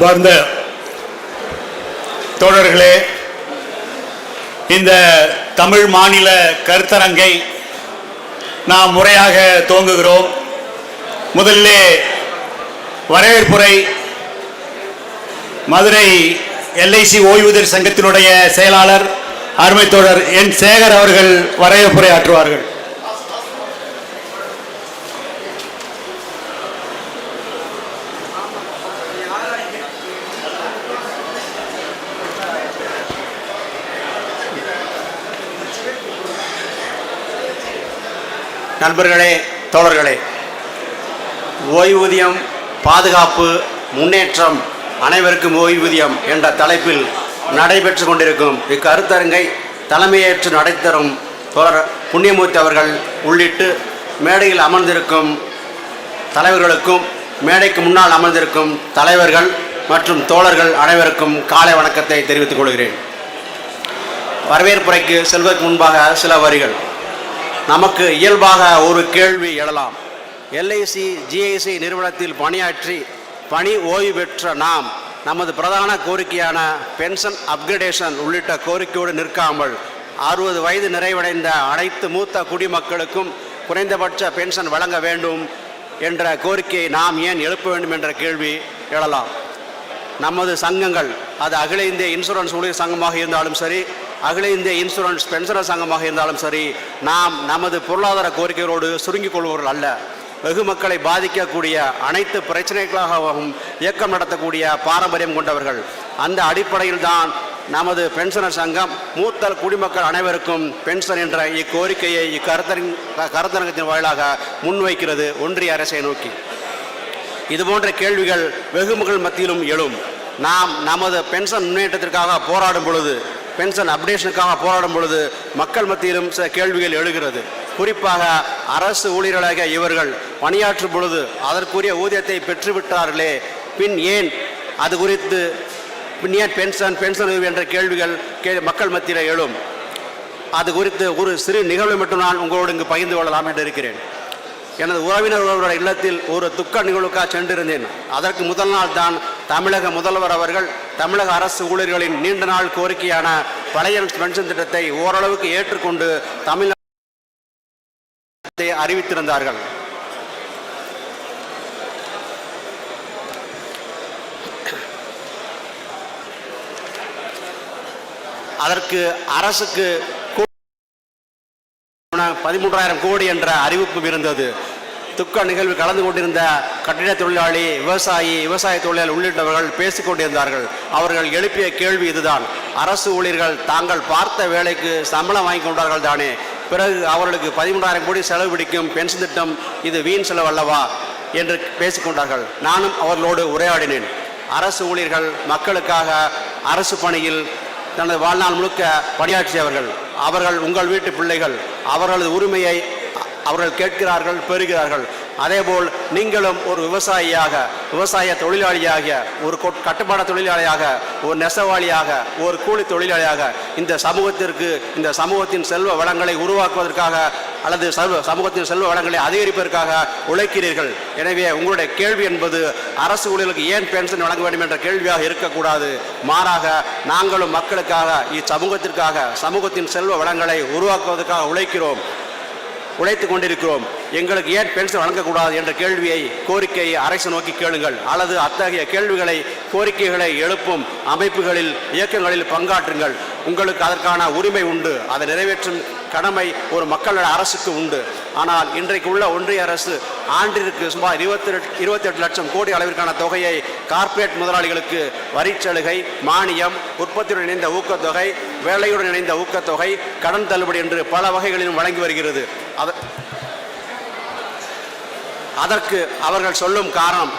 பார்ந்த தோழர்களே இந்த தமிழ் மாநில கருத்தரங்கை நாம் முறையாக துவங்குகிறோம். முதலிலே வரவேற்புரை மதுரை எல்ஐசி ஓய்வூதியர் சங்கத்தினுடைய செயலாளர் அருமை தோழர் என் சேகர் அவர்கள் வரவேற்புரை ஆற்றுவார்கள். நண்பர்களே தோழர்களே ஓய்வூதியம் பாதுகாப்பு முன்னேற்றம் அனைவருக்கும் ஓய்வூதியம் என்ற தலைப்பில் நடைபெற்று கொண்டிருக்கும் இக்கருத்தரங்கை தலைமையேற்று நடைத்தரும் தோழர் புண்ணியமூர்த்தி அவர்கள் உள்ளிட்டு மேடையில் அமர்ந்திருக்கும் தலைவர்களுக்கும் மேடைக்கு முன்னால் அமர்ந்திருக்கும் தலைவர்கள் மற்றும் தோழர்கள் அனைவருக்கும் காலை வணக்கத்தை தெரிவித்துக் கொள்கிறேன். வரவேற்புரைக்கு செல்வதற்கு முன்பாக சில வரிகள். நமக்கு இயல்பாக ஒரு கேள்வி எழலாம். எல்ஐசி ஜிஐசி நிறுவனத்தில் பணியாற்றி பணி ஓய்வு பெற்ற நாம் நமது பிரதான கோரிக்கையான பென்ஷன் அப்கிரேடேஷன் உள்ளிட்ட கோரிக்கையோடு நிற்காமல் அறுபது வயது நிறைவடைந்த அனைத்து மூத்த குடிமக்களுக்கும் குறைந்தபட்ச பென்ஷன் வழங்க வேண்டும் என்ற கோரிக்கையை நாம் ஏன் எழுப்ப வேண்டும் என்ற கேள்வி எழலாம். நமது சங்கங்கள் அது அகில இந்திய இன்சூரன்ஸ் ஊழியர் சங்கமாக இருந்தாலும் சரி அகில இந்திய இன்சூரன்ஸ் பென்ஷனர் சங்கமாக இருந்தாலும் சரி நாம் நமது பொருளாதார கோரிக்கைகளோடு சுருங்கிக் கொள்பவர்கள் அல்ல. வெகு மக்களை பாதிக்கக்கூடிய அனைத்து பிரச்சனைகளாகவும் இயக்கம் நடத்தக்கூடிய பாரம்பரியம் கொண்டவர்கள். அந்த அடிப்படையில் தான் நமது பென்ஷனர் சங்கம் மூத்த குடிமக்கள் அனைவருக்கும் பென்ஷன் என்ற இக்கோரிக்கையை இக்கருத்தரங் கருத்தரங்கத்தின் வாயிலாக முன்வைக்கிறது ஒன்றிய அரசை நோக்கி. இது போன்ற கேள்விகள் வெகுமக்கள் மத்தியிலும் எழும். நாம் நமது பென்ஷன் முன்னேற்றத்திற்காக போராடும் பொழுது பென்ஷன் அப்டேஷனுக்காக போராடும் பொழுது மக்கள் மத்தியிலும் சில கேள்விகள் எழுகிறது. குறிப்பாக அரசு ஊழியர்களாக இவர்கள் பணியாற்றும் பொழுது அதற்குரிய ஊதியத்தை பெற்றுவிட்டார்களே. பின் ஏன்? அது குறித்து பின் ஏன் பென்ஷன் பென்ஷன் என்ற கேள்விகள் கே மக்கள் மத்தியில் எழும். அது குறித்து ஒரு சிறு நிகழ்வு மட்டும் நான் உங்களோடு இங்கு பகிர்ந்து கொள்ளலாம் என்று இருக்கிறேன். எனது உறவினர் ஒருவரோட இல்லத்தில் ஒரு துக்க நிகழ்வுக்காக சென்றிருந்தேன். அதற்கு முதல் நாள் தான் தமிழக முதல்வர் அவர்கள் தமிழக அரசு ஊழியர்களின் நீண்ட நாள் கோரிக்கையான பழைய பென்ஷன் திட்டத்தை ஓரளவுக்கு ஏற்றுக்கொண்டு தமிழ்நாட்டை அறிவித்திருந்தார்கள். அதற்கு அரசுக்கு பதிமூன்றாயிரம் கோடி என்ற அறிவிப்பு இருந்தது. துக்க நிகழ்வு கலந்து கொண்டிருந்த கட்டிட தொழிலாளி விவசாயி விவசாய தொழிலாளி உள்ளிட்டவர்கள் பேசிக் கொண்டிருந்தார்கள். அவர்கள் எழுப்பிய கேள்வி இதுதான். அரசு ஊழியர்கள் தாங்கள் பார்த்த வேலைக்கு சம்பளம் வாங்கி கொண்டார்கள் தானே. பிறகு அவர்களுக்கு பதிமூன்றாயிரம் கோடி செலவு பிடிக்கும் பென்ஷன் திட்டம் இது வீண் செலவு அல்லவா? என்று பேசிக்கொண்டார்கள் நானும் அவர்களோடு உரையாடினேன். அரசு ஊழியர்கள் மக்களுக்காக அரசு பணியில் தனது வாழ்நாள் முழுக்க பணியாற்றியவர்கள். அவர்கள் உங்கள் வீட்டு பிள்ளைகள். அவர்களது உரிமையை அவர்கள் கேட்கிறார்கள் பெறுகிறார்கள். அதேபோல் நீங்களும் ஒரு விவசாயியாக விவசாய தொழிலாளியாக ஒரு கொட்- தொழிலாளியாக ஒரு நெசவாளியாக ஒரு கூலி தொழிலாளியாக இந்த சமூகத்திற்கு இந்த சமூகத்தின் செல்வ வளங்களை உருவாக்குவதற்காக அல்லது சர்வ சமூகத்தின் செல்வ வளங்களை அதிகரிப்பதற்காக உழைக்கிறீர்கள். எனவே உங்களுடைய கேள்வி என்பது அரசு ஊழியர்களுக்கு ஏன் பென்ஷன் வழங்க வேண்டும் என்ற கேள்வியாக இருக்கக்கூடாது. மாறாக நாங்களும் மக்களுக்காக இச்சமூகத்திற்காக சமூகத்தின் செல்வ வளங்களை உருவாக்குவதற்காக உழைக்கிறோம். உழைத்து கொண்டிருக்கிறோம். எங்களுக்கு ஏன் பென்ஷன் வழங்கக்கூடாது என்ற கேள்வியை கோரிக்கையை அரசு நோக்கி கேளுங்கள். அல்லது அத்தகைய கேள்விகளை கோரிக்கைகளை எழுப்பும் அமைப்புகளில் இயக்கங்களில் பங்காற்றுங்கள். உங்களுக்கு அதற்கான உரிமை உண்டு. அதை நிறைவேற்றும் கடமை ஒரு மக்களோட அரசுக்கு உண்டு. ஆனால் இன்றைக்கு உள்ள ஒன்றிய அரசு ஆண்டிற்கு சுமார் இருபத்தி இருபத்தெட்டு லட்சம் கோடி அளவிற்கான தொகையை கார்ப்பரேட் முதலாளிகளுக்கு வரிச்சலுகை மானியம் உற்பத்தியுடன் இணைந்த ஊக்கத்தொகை வேலையுடன் இணைந்த ஊக்கத்தொகை கடன் தள்ளுபடி என்று பல வகைகளிலும் வழங்கி வருகிறது. அதற்கு அவர்கள் சொல்லும் காரணம்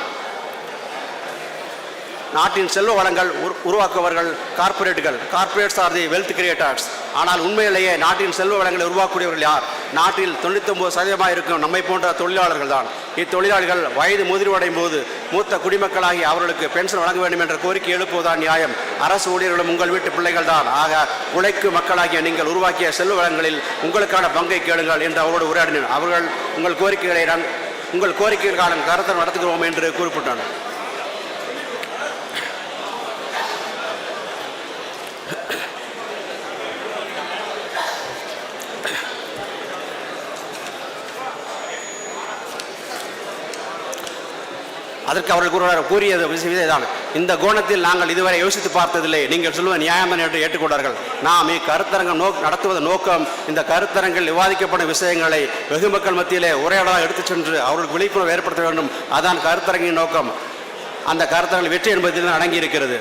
நாட்டின் செல்வ வளங்கள் உரு- உருவாக்குவர்கள் கார்ப்பரேட்டுகள் corporates are the wealth creators ஆனால் உண்மையிலேயே நாட்டின் செல்வ வளங்களை உருவாக்கக்கூடியவர்கள் யார்? நாட்டில் தொண்ணூத்தொம்பது சதவீதமாக இருக்கும் நம்மை போன்ற தொழிலாளர்கள் தான். இத்தொழிலாளிகள் வயது முதிர்வடையும் போது மூத்த குடிமக்களாகி அவர்களுக்கு பென்ஷன் வழங்க வேண்டும் என்ற கோரிக்கை எழுப்புவதுதான் நியாயம்? அரசு ஊழியர்களும் உங்கள் வீட்டு பிள்ளைகள் தான். ஆக உழைக்கும் மக்களாகிய நீங்கள் உருவாக்கிய செல்வ வளங்களில் உங்களுக்கான பங்கை கேளுங்கள் என்று அவரோடு உரையாடினர் அவர்கள் உங்கள் கோரிக்கைகளை உங்கள் கோரிக்கைகளுக்கான கருத்தை நடத்துகிறோம் என்று குறிப்பிட்டனர் அதற்கு அவர்கள் கூறுவார் கூறியது விஷயதான் இந்த கோணத்தில் நாங்கள் இதுவரை யோசித்து பார்த்ததில்லை. நீங்கள் சொல்லுவது நியாயமான என்று ஏற்றுக்கொண்டார்கள். நாம் இக்கருத்தரங்கம் நோக் நடத்துவது நோக்கம். இந்த கருத்தரங்கில் விவாதிக்கப்படும் விஷயங்களை வெகு மக்கள் மத்தியிலே உரையாடலாக எடுத்துச் சென்று அவர்களுக்கு விழிப்புணர்வு ஏற்படுத்த வேண்டும். அதான் கருத்தரங்கின் நோக்கம். அந்த கருத்தரங்கில் வெற்றி என்பதில் அடங்கி இருக்கிறது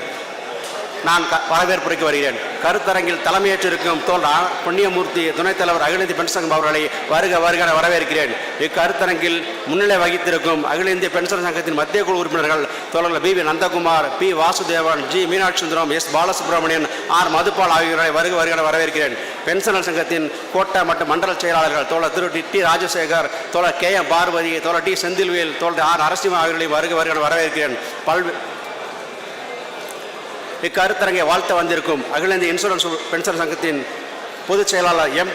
நான் க- வரவேற்புரைக்கு வருகிறேன். கருத்தரங்கில் தலைமையேற்றிருக்கும் தோல் புண்ணியமூர்த்தி துணைத் தலைவர் அகில இந்திய சங்கம் அவர்களை வருக வருக வரவேற்கிறேன். இக்கருத்தரங்கில் முன்னிலை வகித்திருக்கும் அகில இந்திய பென்ஷன் சங்கத்தின் மத்திய குழு உறுப்பினர்கள் தோழர்கள் P V Nandakumar P Vasudevan G Meenakshi Sundaram S Balasubramanian R Madhupal ஆகியோரை வருக வருக வரவேற்கிறேன். பென்ஷனர் சங்கத்தின் கோட்டை மற்றும் மண்டல செயலாளர்கள் தோழர் திரு டி டி ராஜசேகர் தோழர் கே எம் பார்வதி தோழர் டி செந்தில்வேல் தோழர் ஆர் நரசிம்ம ஆகியோரை வருக வருக வரவேற்கிறேன். பல்வே இக்கருத்தரங்கை வாழ்த்த வந்திருக்கும் அகில இந்திய இன்சூரன்ஸ் பென்ஷன் சங்கத்தின் பொதுச் செயலாளர் எம்.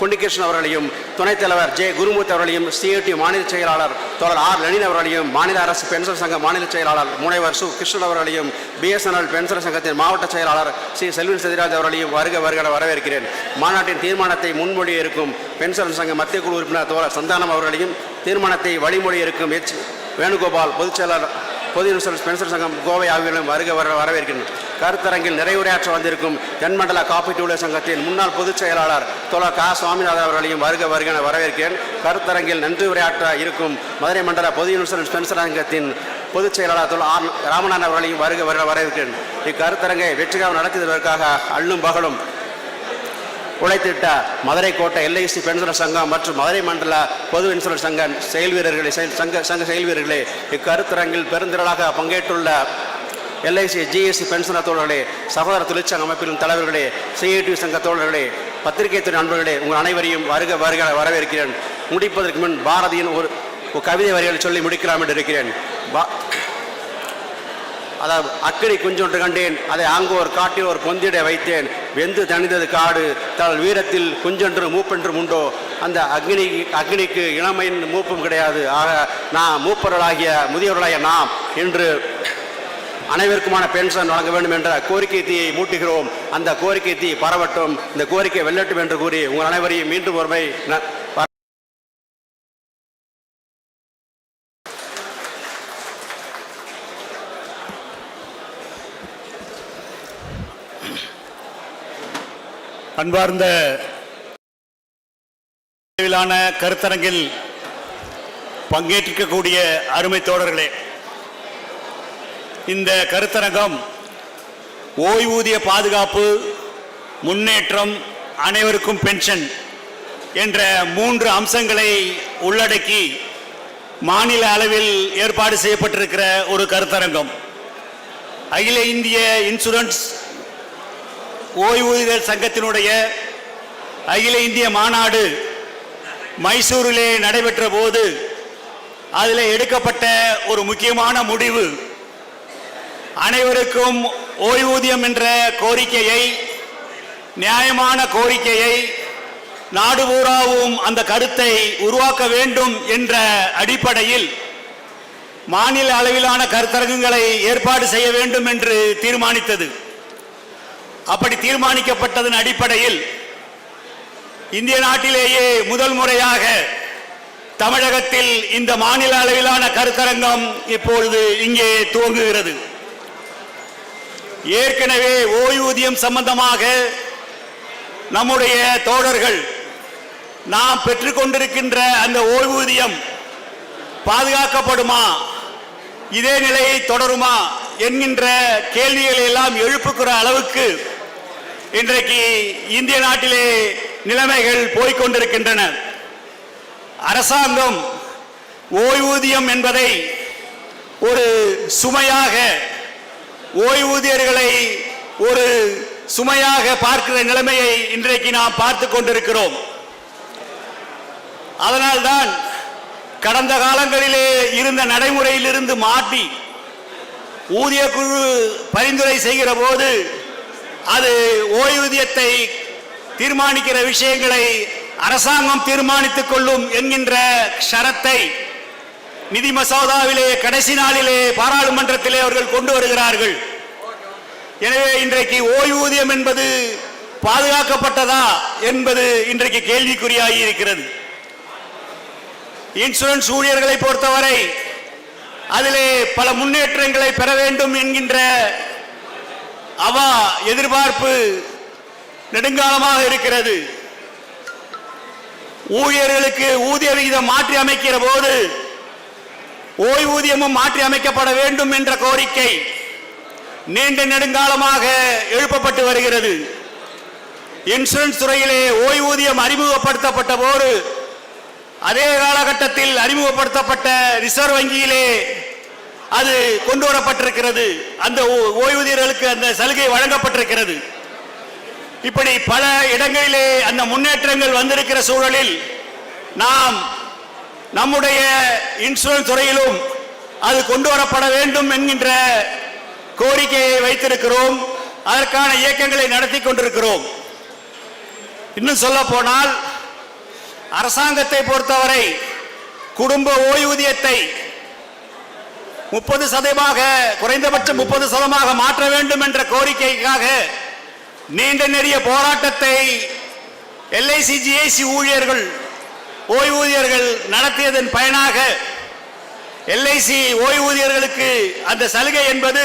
குண்டிகிருஷ்ணன் அவர்களையும் துணைத் தலைவர் ஜே. குருமூர்த்தி அவர்களையும் சிஐடி மாநில செயலாளர் தோழர் ஆர். லெனின் அவர்களையும் மாநில அரசு பென்ஷன் சங்க மாநில செயலாளர் முனைவர் சு. கிருஷ்ணன் அவர்களையும் பிஎஸ்என்எல் பென்ஷன் சங்கத்தின் மாவட்ட செயலாளர் சி. செல்வின் செதிராஜ் அவர்களையும் வருக வருக வரவேற்கிறேன். மாநாட்டின் தீர்மானத்தை முன்மொழி இருக்கும் பென்ஷன் சங்க மத்திய குழு உறுப்பினர் தோழர் சந்தானம் அவர்களையும் தீர்மானத்தை வழிமொழி இருக்கும் எச். வேணுகோபால் பொதுச் செயலாளர் பொது இன்சூரன்ஸ் பென்ஷன் சங்கம் கோவை ஆகியோரும் வருக வர வரவேற்கின்றனர் கருத்தரங்கில் நிறைவுரையாற்ற வந்திருக்கும் தென்மண்டல காப்பீட்டு ஊழியர் சங்கத்தின் முன்னாள் பொதுச் செயலாளர் தோழர் கா. சுவாமிநாதன் அவர்களையும் வருக வருக வரவேற்கிறேன். கருத்தரங்கில் நன்றி உரையாற்ற இருக்கும் மதுரை மண்டல பொது இன்சூரன்ஸ் பென்ஷன் சங்கத்தின் பொதுச் செயலாளர் தொல் ஆர். ராமநாதன் அவர்களையும் வருக வருக வரவேற்கிறேன். இக்கருத்தரங்கை வெற்றிகரம் நடத்தியதற்காக அள்ளும் பகலும் உழைத்திட்ட மதுரை கோட்டை எல்ஐசி பெண்சுரர் சங்கம் மற்றும் மதுரை மண்டல பொது இன்சூரன்ஸ் சங்க செயல் வீரர்களை சங்க சங்க செயல் வீரர்களே இக்கருத்தரங்கில் பெருந்திரளாக பங்கேற்றுள்ள எல்ஐசி ஜிஎஸ்சி பென்ஷனர் தோழர்களே சகோதர தொழிற்சங்க அமைப்பின் தலைவர்களே சிஐடி சங்க தோழர்களே பத்திரிகை துறை நண்பர்களே உங்கள் அனைவரையும் வருக வருக வரவேற்கிறேன். முடிப்பதற்கு முன் பாரதியின் ஒரு கவிதை வரிகளை சொல்லி முடிக்கலாம் என்று இருக்கிறேன். பா அதாவது அக்கடி குஞ்சொன்று கண்டேன் அதை ஆங்கோர் காட்டில் ஒரு பொந்திட வைத்தேன். வெந்து தணிந்தது காடு. தள் வீரத்தில் குஞ்சென்று மூப்பென்றும் உண்டோ? அந்த அக்னி அக்னிக்கு இளமையின் மூப்பும் கிடையாது. ஆக நாம் மூப்பர்களாகிய முதியவர்களாகிய நாம் என்று அனைவருக்குமான பென்ஷன் வழங்க வேண்டும் என்ற கோரிக்கை தீயை மூட்டுகிறோம். அந்த கோரிக்கை தீ பரவட்டும். இந்த கோரிக்கை வெல்லட்டும் என்று கூறி உங்கள் அனைவரையும் மீண்டும் ஒருமை அன்பார்ந்த அளவிலான கருத்தரங்கில் பங்கேற்றிருக்கக்கூடிய அருமை தோழர்களே இந்த கருத்தரங்கம் ஓய்வூதிய பாதுகாப்பு முன்னேற்றம் அனைவருக்கும் பென்ஷன் என்ற மூன்று அம்சங்களை உள்ளடக்கி மாநில அளவில் ஏற்பாடு செய்யப்பட்டிருக்கிற ஒரு கருத்தரங்கம். அகில இந்திய இன்சூரன்ஸ் ஓய்வூதியர் சங்கத்தினுடைய அகில இந்திய மாநாடு மைசூரிலே நடைபெற்ற போது அதில் எடுக்கப்பட்ட ஒரு முக்கியமான முடிவு. அனைவருக்கும் ஓய்வூதியம் என்ற கோரிக்கையை நியாயமான கோரிக்கையை நாடுபூராவும் அந்த கருத்தை உருவாக்க வேண்டும் என்ற அடிப்படையில் மாநில அளவிலான கருத்தரங்குகளை ஏற்பாடு செய்ய வேண்டும் என்று தீர்மானித்தது. அப்படி தீர்மானிக்கப்பட்டதன் அடிப்படையில் இந்திய நாட்டிலேயே முதல் முறையாக தமிழகத்தில் இந்த மாநில அளவிலான கருத்தரங்கம் இப்பொழுது இங்கே துவங்குகிறது. ஏற்கனவே ஓய்வூதியம் சம்பந்தமாக நம்முடைய தோழர்கள் நாம் பெற்றுக்கொண்டிருக்கின்ற அந்த ஓய்வூதியம் பாதுகாக்கப்படுமா இதே நிலையை தொடருமா என்கின்ற கேள்விகளை எல்லாம் எழுப்புகிற அளவுக்கு இன்றைக்கு இந்திய நாட்டிலே நிலைமைகள் போய்கொண்டிருக்கின்றன அரசாங்கம் ஓய்வூதியம் என்பதை ஒரு சுமையாக ஓய்வூதியர்களை ஒரு சுமையாக பார்க்கிற நிலைமையை இன்றைக்கு நாம் பார்த்து கொண்டிருக்கிறோம். அதனால்தான் கடந்த காலங்களிலே இருந்த நடைமுறையிலிருந்து மாற்றி ஊதிய குழு பரிந்துரை செய்கிற போது அது ஓய்வூதியத்தை தீர்மானிக்கிற விஷயங்களை அரசாங்கம் தீர்மானித்துக் கொள்ளும் என்கின்ற ஷரத்தை நிதி மசோதாவிலே கடைசி நாளிலே பாராளுமன்றத்திலே அவர்கள் கொண்டு வருகிறார்கள். எனவே இன்றைக்கு ஓய்வூதியம் என்பது பாதுகாக்கப்பட்டதா என்பது இன்றைக்கு கேள்விக்குறியாகி இருக்கிறது. இன்சூரன்ஸ் ஊழியர்களை பொறுத்தவரை அதிலே பல முன்னேற்றங்களை பெற வேண்டும் என்கின்ற அவா எதிர்பார்ப்பு நெடுங்காலமாக இருக்கிறது. ஊழியர்களுக்கு ஊதிய விகிதம் மாற்றி அமைக்கிற போது ஓய்வூதியமும் மாற்றி அமைக்கப்பட வேண்டும் என்ற கோரிக்கை நீண்ட நெடுங்காலமாக எழுப்பப்பட்டு வருகிறது. இன்சூரன்ஸ் துறையிலே ஓய்வூதியம் அறிமுகப்படுத்தப்பட்ட போது அதே காலகட்டத்தில் அறிமுகப்படுத்தப்பட்ட ரிசர்வ் வங்கியிலே அது கொண்டு வரப்பட்டிருக்கிறது அந்த ஓ- ஓய்வூதியர்களுக்கு அந்த சலுகை வழங்கப்பட்டிருக்கிறது. இப்படி பல இடங்களிலே அந்த முன்னேற்றங்கள் வந்திருக்கிற சூழலில் நாம் நம்முடைய இன்சூரன்ஸ் துறையிலும் அது கொண்டு வரப்பட வேண்டும் என்கின்ற கோரிக்கையை வைத்திருக்கிறோம். அதற்கான இயக்கங்களை நடத்தி கொண்டிருக்கிறோம். இன்னும் சொல்ல போனால் அரசாங்கத்தை பொறுத்தவரை குடும்ப ஓய்வூதியத்தை முப்பது சதமாக குறைந்தபட்சம் முப்பது சதமாக மாற்ற வேண்டும் என்ற கோரிக்கைக்காக நீண்ட நெடிய போராட்டத்தை எல்ஐசி ஜிஐசி ஊழியர்கள் ஓய்வூதியர்கள் நடத்தியதன் பயனாக எல்ஐசி ஓய்வூதியர்களுக்கு அந்த சலுகை என்பது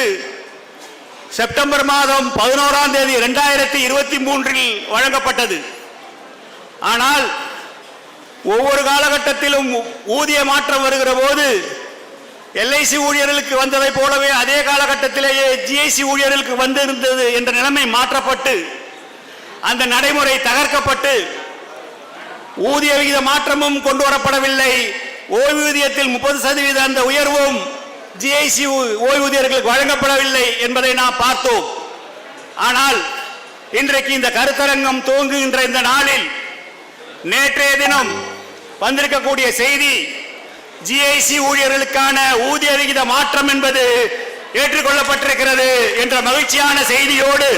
செப்டம்பர் மாதம் பதினோராம் தேதி இரண்டாயிரத்தி இருபத்தி மூன்றில் வழங்கப்பட்டது. ஆனால் ஒவ்வொரு காலகட்டத்திலும் ஊதிய மாற்றம் வருகிற போது எல்ஐசி ஊழியர்களுக்கு வந்ததை போலவே அதே காலகட்டத்திலேயே ஜிஐசி ஊழியர்களுக்கு வந்திருந்தது என்ற நிலைமை மாற்றப்பட்டு அந்த நடைமுறை தகர்க்கப்பட்டு ஊதிய விகித மாற்றமும் கொண்டு வரப்படவில்லை. ஓய்வூதியத்தில் முப்பது சதவீத அந்த உயர்வும் ஜிஐசி ஓய்வூதியர்களுக்கு வழங்கப்படவில்லை என்பதை நாம் பார்த்தோம். ஆனால் இன்றைக்கு இந்த கருத்தரங்கம் துவங்குகின்ற இந்த நாளில் நேற்றைய தினம் வந்திருக்கக்கூடிய செய்தி ஜிஐசி ஊழியர்களுக்கான ஊதிய விகித மாற்றம் என்பது ஏற்றுக்கொள்ளப்பட்டிருக்கிறது என்ற மகிழ்ச்சியான செய்தியோடு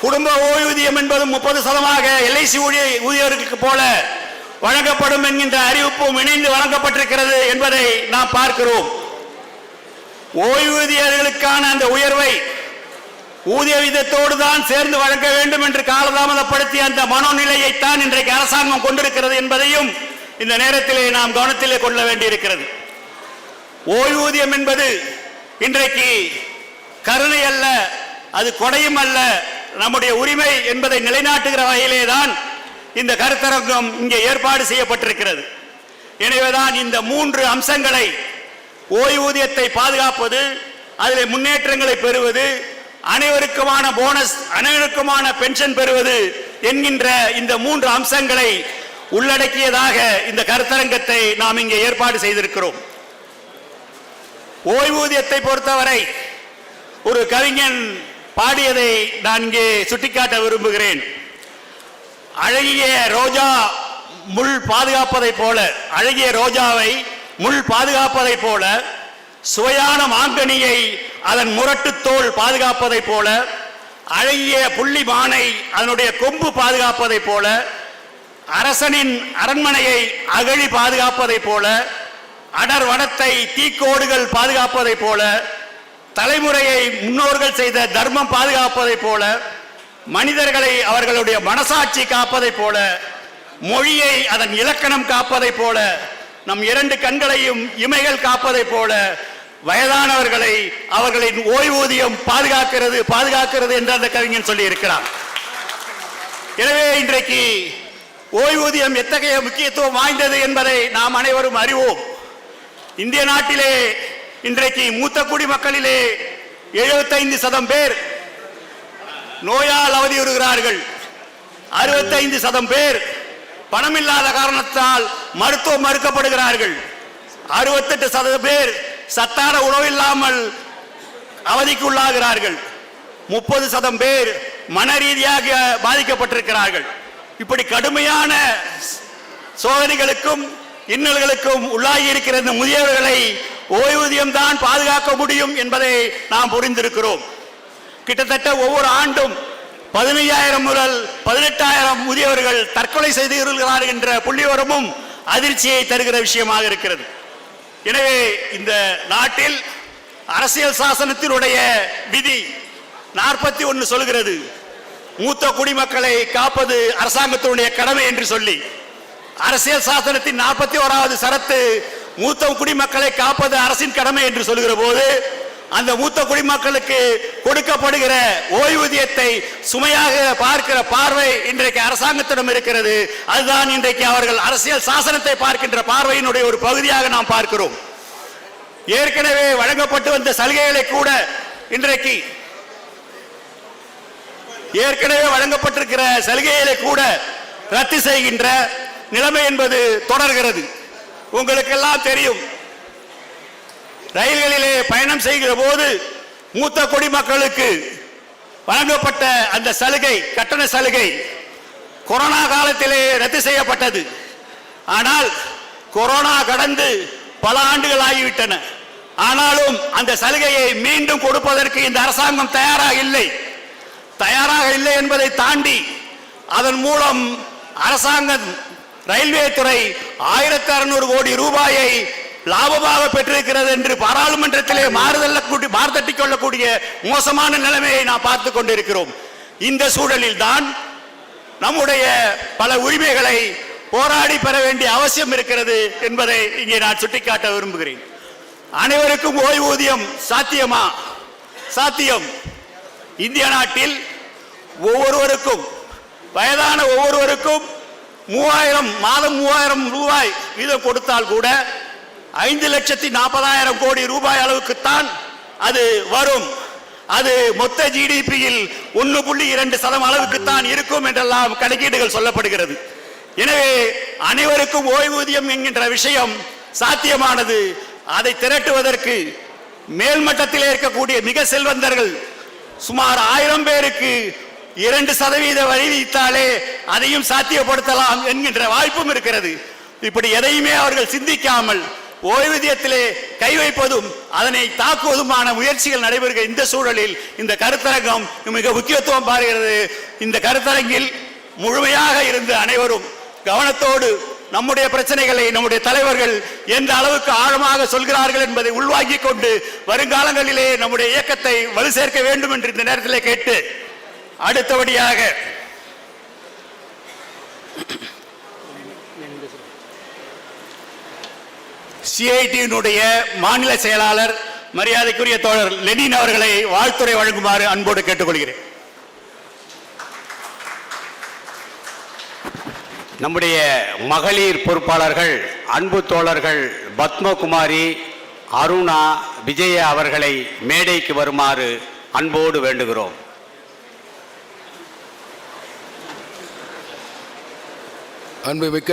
குடும்ப ஓய்வூதியம் என்பது முப்பது சதமாக எல்ஐசி ஊழிய ஊழியர்களுக்கு போல வழங்கப்படும் என்கின்ற அறிவிப்பும் இணைந்து வழங்கப்பட்டிருக்கிறது என்பதை நாம் பார்க்கிறோம். ஓய்வூதியர்களுக்கான அந்த உயர்வை ஊதிய விதத்தோடு தான் சேர்ந்து வழங்க வேண்டும் என்று காலதாமதப்படுத்திய அந்த மனோநிலையைத்தான் இன்றைக்கு அரசாங்கம் கொண்டிருக்கிறது என்பதையும் இந்த நேரத்திலே நாம் கவனத்திலே கொள்ள வேண்டியிருக்கிறது. ஓய்வூதியம் என்பது இன்றைக்கு கருணை அல்ல அது கொடையும் அல்ல நம்முடைய உரிமை என்பதை நிலைநாட்டுகிற வகையிலே தான் இந்த கருத்தரங்கம் இங்கே ஏற்பாடு செய்யப்பட்டிருக்கிறது. எனவேதான் இந்த மூன்று அம்சங்களை ஓய்வூதியத்தை பாதுகாப்பது அதில் முன்னேற்றங்களை பெறுவது அனைவருக்குமான போனஸ் அனைவருக்குமான பென்ஷன் பெறுவது என்கின்ற இந்த மூன்று அம்சங்களை உள்ளடக்கியதாக இந்த கருத்தரங்கத்தை நாம் இங்கே ஏற்பாடு செய்திருக்கிறோம். ஓய்வூதியத்தை பொறுத்தவரை ஒரு கவிஞன் பாடியதை நான் இங்கே சுட்டிக்காட்ட விரும்புகிறேன். அழகிய ரோஜா முள் பாதுகாப்பதைப் போல அழகிய ரோஜாவை முள் பாதுகாப்பதைப் போல சுவையான மாங்கனியை அதன் முரட்டு தோல் பாதுகாப்பதைப் போல அழகிய புள்ளி மானை அதனுடைய கொம்பு பாதுகாப்பதைப் போல அரசனின் அரண்மனையை அகழி பாதுகாப்பதைப் போல அடர் வனத்தை தீக்கோடுகள் பாதுகாப்பதைப் போல தலைமுறையை முன்னோர்கள் செய்த தர்மம் பாதுகாப்பதைப் போல மனிதர்களை அவர்களுடைய மனசாட்சி காப்பதைப் போல மொழியை அதன் இலக்கணம் காப்பதைப் போல நம் இரண்டு கண்களையும் இமைகள் காப்பதைப் போல வயதானவர்களை அவர்களின் ஓய்வூதியம் பாதுகாக்கிறது பாதுகாக்கிறது என்று அந்த கவிஞன் சொல்லி இருக்கிறார் எனவே இன்றைக்கு ஓய்வூதியம் எத்தகைய முக்கியத்துவம் வாய்ந்தது என்பதை நாம் அனைவரும் அறிவோம். இந்திய நாட்டிலே இன்றைக்கு மூத்த குடிமக்களிலே எழுபத்தைந்து சதம் பேர் நோயால் அவதியுறுகிறார்கள் அறுபத்தைந்து சதம் பேர் பணமில்லாத காரணத்தால் மருத்துவம் மறுக்கப்படுகிறார்கள். அறுபத்தெட்டு சதம் பேர் சத்தான உணவில்லாமல் அவதிக்குள்ளாகிறார்கள். முப்பது சதம் பேர் மன ரீதியாக பாதிக்கப்பட்டிருக்கிறார்கள். இப்படி கடுமையான சோதனைகளுக்கும் இன்னல்களுக்கும் உள்ளாகி இருக்கிற இந்த முதியவர்களை ஓய்வூதியம் தான் பாதுகாக்க முடியும் என்பதை நாம் புரிந்திருக்கிறோம். கிட்டத்தட்ட ஒவ்வொரு ஆண்டும் பதினைஞ்சாயிரம் முதல் பதினெட்டாயிரம் முதியவர்கள் தற்கொலை செய்து இருக்கிறார்கள் என்ற புள்ளிவரமும் அதிர்ச்சியை தருகிற விஷயமாக இருக்கிறது. எனவே இந்த நாட்டில் அரசியல் சாசனத்தினுடைய விதி நாற்பத்தி ஒன்று சொல்கிறது. மூத்த குடிமக்களை காப்பது அரசாங்கத்தினுடைய கடமை என்று சொல்லி அரசியல் சாசனத்தின் நாற்பத்தி ஓராவது சரத்து மூத்த குடிமக்களை காப்பது அரசின் கடமை என்று சொல்கிற போது அந்த மூத்த குடிமக்களுக்கு கொடுக்கப்படுகிற ஓய்வூதியத்தை சுமையாக பார்க்கிற பார்வை இன்றைக்கு அரசாங்கத்திடம் இருக்கிறது. அதுதான் இன்றைக்கு அவர்கள் அரசியல் சாசனத்தை பார்க்கின்ற பார்வையினுடைய ஒரு பகுதியாக நாம் பார்க்கிறோம். ஏற்கனவே வழங்கப்பட்டு வந்த சலுகைகளை கூட இன்றைக்கு ஏற்கனவே வழங்கப்பட்டிருக்கிற சலுகைகளை கூட ரத்து செய்கின்ற நிலைமை என்பது தொடர்கிறது. உங்களுக்கெல்லாம் தெரியும். ரயில்களிலே பயணம் செய்கிற போது மூத்த குடிமக்களுக்கு வழங்கப்பட்ட அந்த சலுகை கட்டண சலுகை கொரோனா காலத்திலே ரத்து செய்யப்பட்டது. ஆனால் கொரோனா கடந்து பல ஆண்டுகள் ஆகிவிட்டன. ஆனாலும் அந்த சலுகையை மீண்டும் கொடுப்பதற்கு இந்த அரசாங்கம் தயாராக இல்லை. தயாராக இல்லை என்பதை தாண்டி அதன் மூலம் அரசாங்கம் ரயில்வே துறை ஆயிரத்தி அறுநூறு கோடி ரூபாயை லாபமாக பெற்றிருக்கிறது என்று பாராளுமன்றத்திலே மாறுதல் மார்த்தட்டிக் கொள்ளக்கூடிய மோசமான நிலைமையை நாம் பார்த்து கொண்டிருக்கிறோம். இந்த சூழலில் தான் நம்முடைய பல உரிமைகளை போராடி பெற வேண்டிய அவசியம் இருக்கிறது என்பதை இங்கே நான் சுட்டிக்காட்ட விரும்புகிறேன். அனைவருக்கும் ஓய்வூதியம் சாத்தியமா? சாத்தியம். இந்திய நாட்டில் ஒவ்வொருவருக்கும் வயதான ஒவ்வொருவருக்கும் மூவாயிரம் மாதம் மூவாயிரம் ரூபாய் வீதம் கொடுத்தால் கூட ஐந்து லட்சத்தி நாற்பதாயிரம் கோடி ரூபாய் அளவுக்குத்தான் அது வரும். அது மொத்த ஜிடிபியில் ஒன்று புள்ளி இரண்டு சதம் அளவுக்குத்தான் இருக்கும் என்றெல்லாம் கணக்கீடுகள் சொல்லப்படுகிறது. எனவே அனைவருக்கும் ஓய்வூதியம் என்கின்ற விஷயம் சாத்தியமானது. அதை திரட்டுவதற்கு மேல்மட்டத்தில் இருக்கக்கூடிய மிக செல்வந்தர்கள் சுமார் ஆயிரம் பேருக்கு இரண்டு சதவீத வரி விதித்தாலே அதையும் சாத்தியப்படுத்தலாம் என்கின்ற வாய்ப்பும் இருக்கிறது. இப்படி எதையுமே அவர்கள் சிந்திக்காமல் ஓய்வூதியத்திலே கை வைப்பதும் அதனை தாக்குவதுமான முயற்சிகள் நடைபெறுகிற இந்த சூழலில் இந்த கருத்தரங்கம் மிக முக்கியத்துவம் பாருகிறது. இந்த கருத்தரங்கில் முழுமையாக இருந்து அனைவரும் கவனத்தோடு நம்முடைய பிரச்சனைகளை நம்முடைய தலைவர்கள் எந்த அளவுக்கு ஆழமாக சொல்கிறார்கள் என்பதை உள்வாங்கிக் கொண்டு வருங்காலங்களிலே நம்முடைய இயக்கத்தை வலு சேர்க்க வேண்டும் என்று இந்த நேரத்திலே கேட்டு அடுத்தபடியாக. சிஐடியினுடைய மாநில செயலாளர் மரியாதைக்குரிய தோழர் லெனின் அவர்களை வாழ்த்துறை வழங்குமாறு அன்போடு கேட்டுக்கொள்கிறேன். நம்முடைய மகளிர் பொறுப்பாளர்கள் அன்பு தோழர்கள் பத்மகுமாரி அருணா விஜயா அவர்களை மேடைக்கு வருமாறு அன்போடு வேண்டுகிறோம். அன்புமிக்க